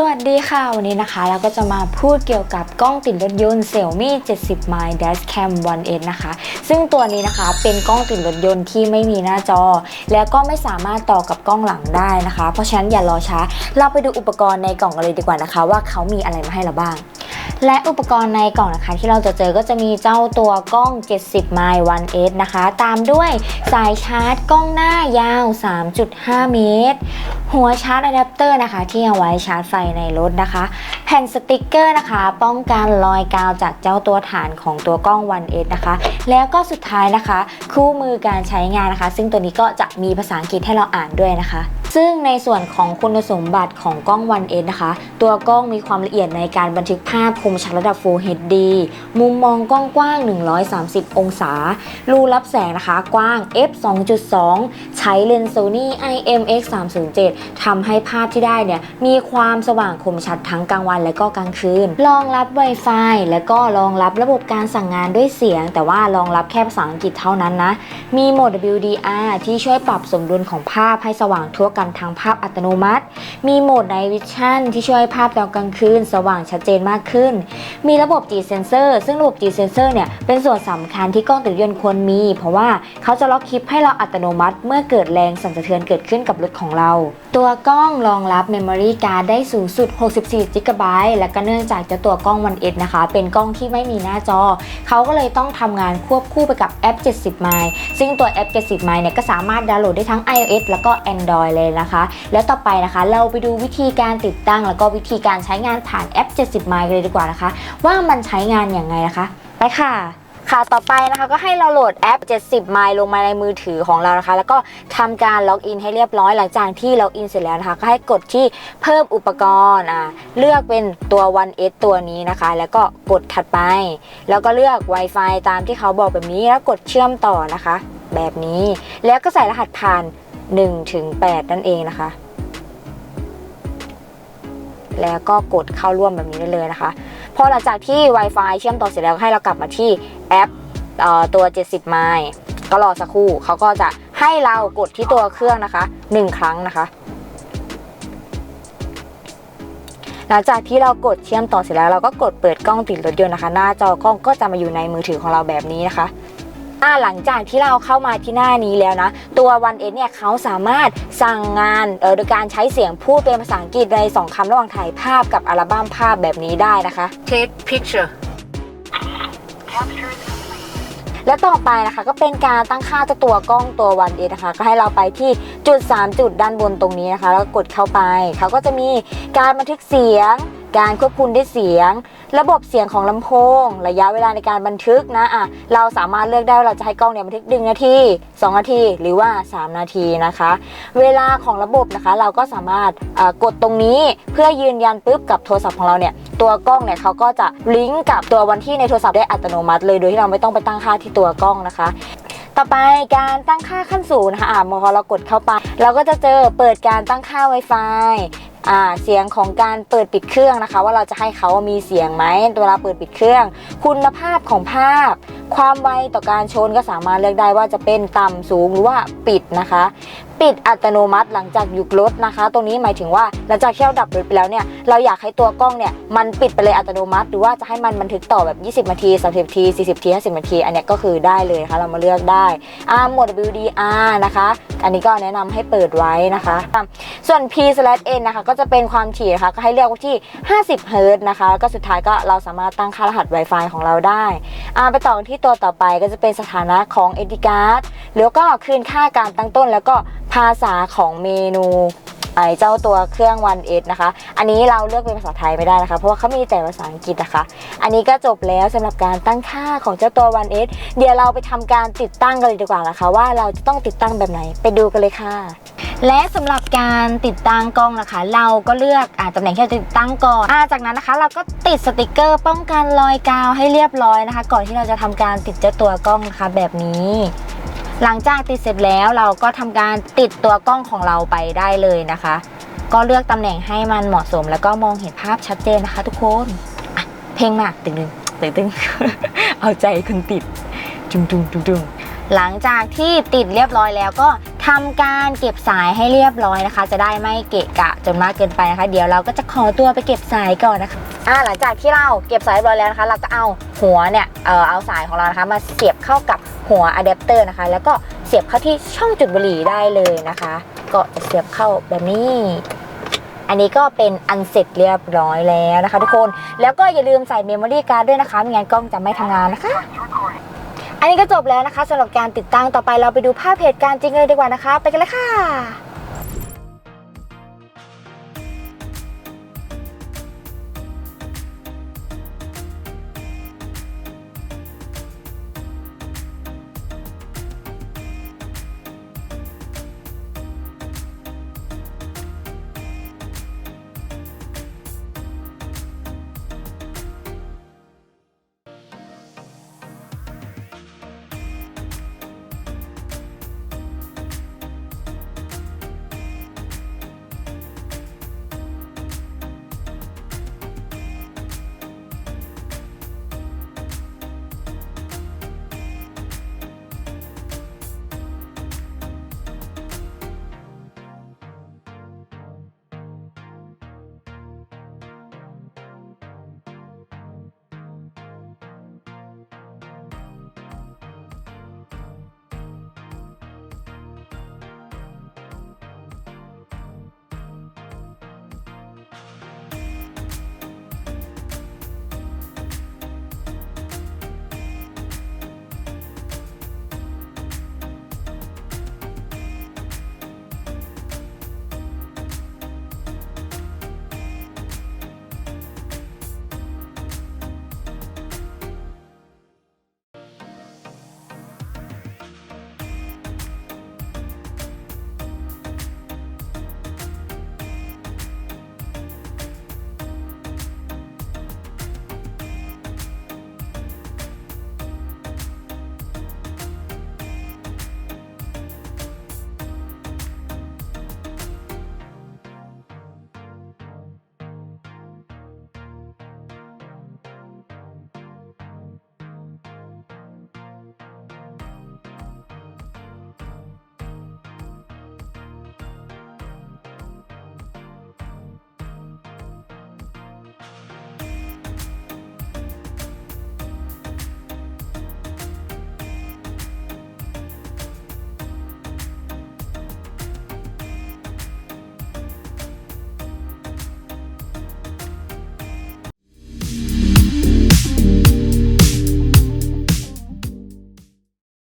สวัสดีค่ะ วันนี้นะคะเราก็จะมาพูดเกี่ยวกับกล้องติดรถยนต์ Xiaomi 70 mile Dash Cam 1S นะคะ ซึ่งตัวนี้นะคะเป็นกล้องติดรถยนต์ที่ไม่มีหน้าจอ แล้วก็ไม่สามารถต่อกับกล้องหลังได้นะคะ เพราะฉะนั้นอย่ารอช้า เราไปดูอุปกรณ์ในกล่องกันเลยดีกว่านะคะ ว่าเขามีอะไรมาให้เราบ้าง และอุปกรณ์ในกล่องนะคะ ที่เราจะเจอก็จะมีเจ้าตัวกล้อง 70 mile 1S นะคะ ตามด้วยสายชาร์จกล้องหน้ายาว 3.5 เมตร หัวชาร์จอะแดปเตอร์นะคะ ที่เอาไว้ชาร์จไฟในรถนะคะ แผ่นสติกเกอร์นะคะ ป้องกันรอยกาวจากเจ้าตัวฐานของตัวกล้อง 1S นะคะ แล้วก็สุดท้ายนะคะ คู่มือการใช้งานนะคะ ซึ่งตัวนี้ก็จะมีภาษาอังกฤษให้เราอ่านด้วยนะคะ ซึ่งในส่วนของคุณสมบัติของกล้อง 1S นะคะ ตัวกล้องมีความละเอียดในการบันทึกภาพคมชัดระดับ Full HD มุมมองกล้องกว้าง 130 องศา รูรับแสงนะคะกว้าง f 2.2 ใช้เลนส์ Sony IMX 307ทำให้ภาพที่ได้เนี่ย มีความสว่างคมชัดทั้งกลางวันและก็กลางคืน รองรับ Wi-Fi และก็รองรับระบบการสั่งงานด้วยเสียง แต่ว่ารองรับแค่ภาษาอังกฤษเท่านั้นนะ มีโหมด WDR ที่ช่วยปรับสมดุลของภาพให้สว่างทั่วกันทางภาพอัตโนมัติ มีโหมด Night Vision ที่ช่วยภาพตอนกลางคืน สว่างชัดเจนมากขึ้น มีระบบ G Sensor ซึ่งระบบ G Sensor เนี่ยเป็นส่วนสำคัญที่กล้องติดรถยนต์ควรมี เพราะว่าเขาจะล็อกคลิปให้เราอัตโนมัติ เมื่อเกิดแรงสั่นสะเทือนเกิดขึ้นกับรถของเรา ตัวกล้องรองรับ Memory Card ได้สูงสุด 64 GB และก็เนื่องจากเจ้าตัวกล้อง 1S นะคะ เป็นกล้องที่ไม่มีหน้าจอ เขาก็เลยต้องทำงานควบคู่ไปกับแอป 70 mile ซึ่งตัวแอป 70 mile เนี่ยก็สามารถดาวน์โหลดได้ทั้ง iOS แล้วก็ Android เลยนะคะ แล้วต่อไปนะคะ เราไปดูวิธีการติดตั้ง แล้วก็วิธีการใช้งานผ่านแอป 70 mile เลยดีกว่านะคะ ว่ามันใช้งานอย่างไงนะคะ ไปค่ะ ค่ะต่อไปนะคะก็ให้เราโหลดแอป 70 mile ลงมาในมือถือของเรานะคะ แล้วก็ทำการล็อกอินให้เรียบร้อยหลังจากที่ล็อกอินเสร็จแล้วนะคะ ก็ให้กดที่เพิ่มอุปกรณ์อ่าเลือกเป็นตัว 1S ตัวนี้นะคะ แล้วก็กดถัดไป แล้วก็เลือก Wi-Fi ตามที่เขาบอกแบบนี้แล้วกดเชื่อมต่อนะคะ แบบนี้แล้วก็ใส่รหัสผ่าน1ถึง8นั่นเองนะคะ แล้วก็กดเข้าร่วมแบบนี้ได้เลยนะคะ พอหลังจากที่ Wi-Fi เชื่อมต่อเสร็จแล้วให้เรากลับมาที่แอปออตัว 70 ไมล์ก็รอสักครู่เขาก็จะให้เรากดที่ตัวเครื่องนะคะ 1 ครั้งนะคะ หลังจากที่เรากดเชื่อมต่อเสร็จแล้วเราก็กดเปิดกล้องติดรถยนต์นะคะ หน้าจอกล้องก็จะมาอยู่ในมือถือของเราแบบนี้นะคะ อ่าหลังจากที่เราเข้ามาที่หน้านี้แล้วนะ ตัว One S เนี่ยเขาสามารถสั่งงานเออโดยการใช้เสียงพูดเป็นภาษาอังกฤษในสองคำระหว่างถ่ายภาพกับอัลบั้มภาพแบบนี้ได้นะคะ Take picture. และต่อไปนะคะก็เป็นการตั้งค่าเจ้าตัวกล้องตัว One S นะคะ ก็ให้เราไปที่จุด 3 จุดด้านบนตรงนี้นะคะ แล้วก็กดเข้าไป เขาก็จะมีการบันทึกเสียง การควบคุมด้วยเสียง ระบบเสียงของลำโพง ระยะเวลาในการบันทึกนะอะเราสามารถเลือกได้ว่าเราจะให้กล้องเนี่ยบันทึก1นาที 2 นาที หรือว่า 3 นาทีนะคะ เวลาของระบบนะคะ เราก็สามารถกดตรงนี้เพื่อยืนยันปุ๊บกับโทรศัพท์ของเราเนี่ยตัวกล้องเนี่ยเขาก็จะลิงก์กับตัววันที่ในโทรศัพท์ได้อัตโนมัติเลยโดยที่เราไม่ต้องไปตั้งค่าที่ตัวกล้องนะคะ ต่อไปการตั้งค่าขั้นสูงนะคะอ่าพอเรากดเข้าไป เราก็จะเจอเปิดการตั้งค่า Wi-Fi เสียงของการเปิดปิดเครื่องนะคะ ว่าเราจะให้เขามีเสียงไหมเวลาเปิดปิดเครื่อง คุณภาพของภาพ ความไวต่อการชนก็สามารถเลือกได้ว่าจะเป็นต่ำสูงหรือว่าปิดนะคะ ปิดอัตโนมัติหลังจากหยุดรถนะคะ ตรงนี้หมายถึงว่าหลังจากเที่เราดับรถไปแล้วเนี่ยเราอยากให้ตัวกล้องเนี่ยมันปิดไปเลยอัตโนมัติ หรือว่าจะให้มันบันทึกต่อแบบ 20นาที30นาที40นาที50นาที อันนี้ก็คือได้เลยนะคะเรามาเลือกได้อ่าหมด WDR นะคะ อันนี้ก็แนะนำให้เปิดไว้นะคะ ส่วน P/N นะคะก็จะเป็นความถี่นะคะก็ให้เลือกไว้ที่ 50เฮิรตนะคะแล้วก็สุดท้ายก็เราสามารถตั้งค่ารหัส Wi-Fi ของเราได้อ่าไปต่อที่ตัวต่อไปก็จะเป็นสถานะของ e d i c a r d แล้วก็คืนค่าการตั้งต้นแล้วก็ภาษาของเมนูไอเจ้าตัวเครื่อง One S นะคะ อันนี้เราเลือกเป็นภาษาไทยไม่ได้นะคะ เพราะว่าเขามีแต่ภาษาอังกฤษนะคะ อันนี้ก็จบแล้วสำหรับการตั้งค่าของเจ้าตัว One S เดี๋ยวเราไปทำการติดตั้งกันเลยดีกว่านะคะ ว่าเราจะต้องติดตั้งแบบไหน ไปดูกันเลยค่ะ และสำหรับการติดตั้งกล้องนะคะ เราก็เลือกอ่าตำแหน่งที่เราจะติดตั้งก่อนอาจากนั้นนะคะ เราก็ติดสติกเกอร์ป้องกันรอยกาวให้เรียบร้อยนะคะ ก่อนที่เราจะทำการติดเจ้าตัวกล้องนะคะ แบบนี้ หลังจากติดเสร็จแล้วเราก็ทำการติดตัวกล้องของเราไปได้เลยนะคะ ก็เลือกตำแหน่งให้มันเหมาะสม แล้วก็มองเห็นภาพชัดเจนนะคะ ทุกคนเพลงมากตึงตึงตึงตึงเอาใจคนติดจุงจุงจุงจุงหลังจากที่ติดเรียบร้อยแล้วก็ ทำการเก็บสายให้เรียบร้อยนะคะ จะได้ไม่เกะกะจนมากเกินไปนะคะ เดี๋ยวเราก็จะขอตัวไปเก็บสายก่อนนะคะอ่าหลังจากที่เราเก็บสายเรียบร้อยแล้วนะคะ เราก็เอาหัวเนี่ยเออเอาสายของเรานะคะ มาเสียบเข้ากับหัวอะแดปเตอร์นะคะ แล้วก็เสียบเข้าที่ช่องจุดบุหรี่ได้เลยนะคะ ก็จะเสียบเข้าแบบนี้อันนี้ก็เป็นอันเสร็จเรียบร้อยแล้วนะคะทุกคน แล้วก็อย่าลืมใส่เมมโมรี่การ์ดด้วยนะคะ ไม่งั้นกล้องจะไม่ทำงานนะคะ อันนี้ก็จบแล้วนะคะสำหรับการติดตั้งต่อไปเราไปดูภาพเหตุการณ์จริงเลยดีกว่านะคะ ไปกันเลยค่ะ